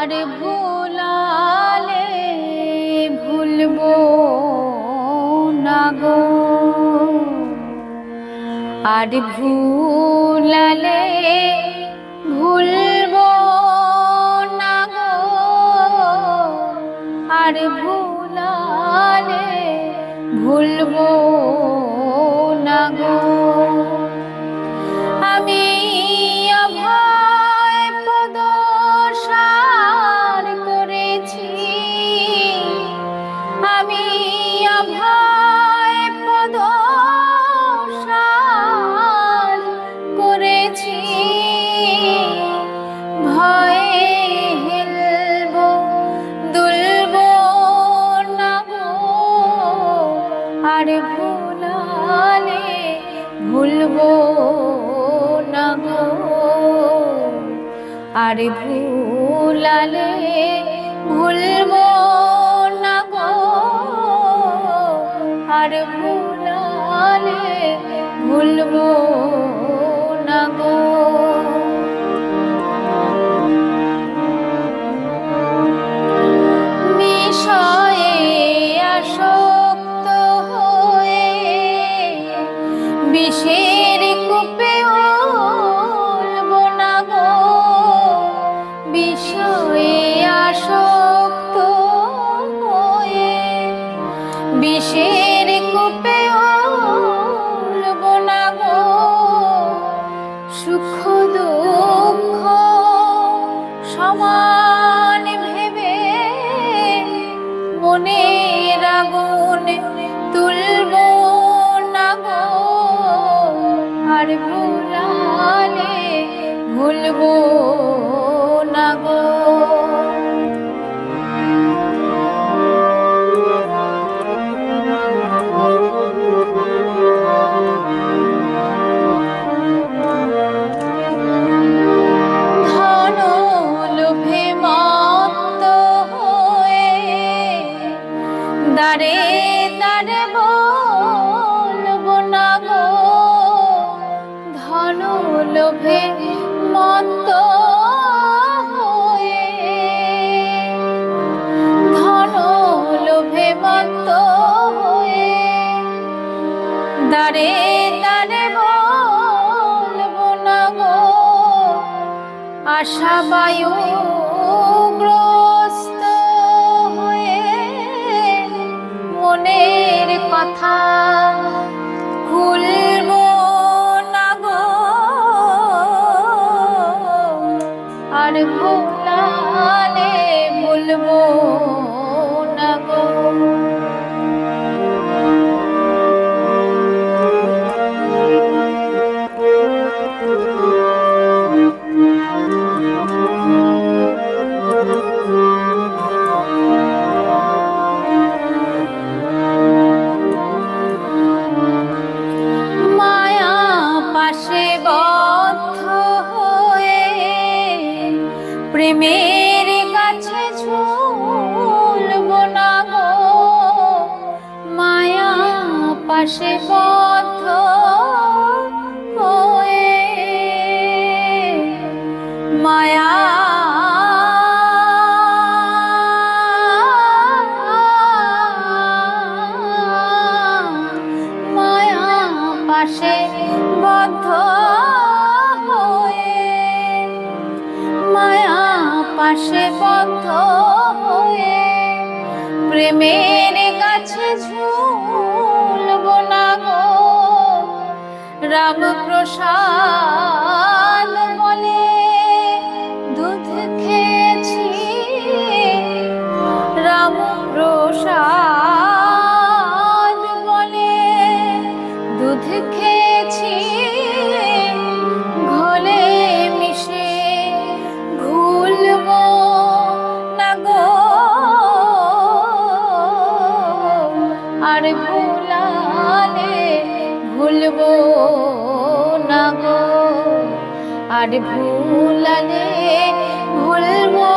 আর ভুলালে ভুলবো না গো। আর ভুলালে ভুলবো না গো। আর ভুলালে ভুলবো না গো। আর ভুলালে ভুলবো আশা বায়ু গ্রস্ত হয়ে মনের কথা প্রেমের কাছে ঝুলব না গো। মায়া পাশে বদ্ধ হয়ে মায়া মায়া পাশে বদ্ধ হয়ে পাশে বদ্ধ হয়ে প্রেমের কাছে ঝুলব না গো। রামপ্রসাদ বলে আর ভুলালে ভুলবো না গো। আর ভুলালে ভুলবো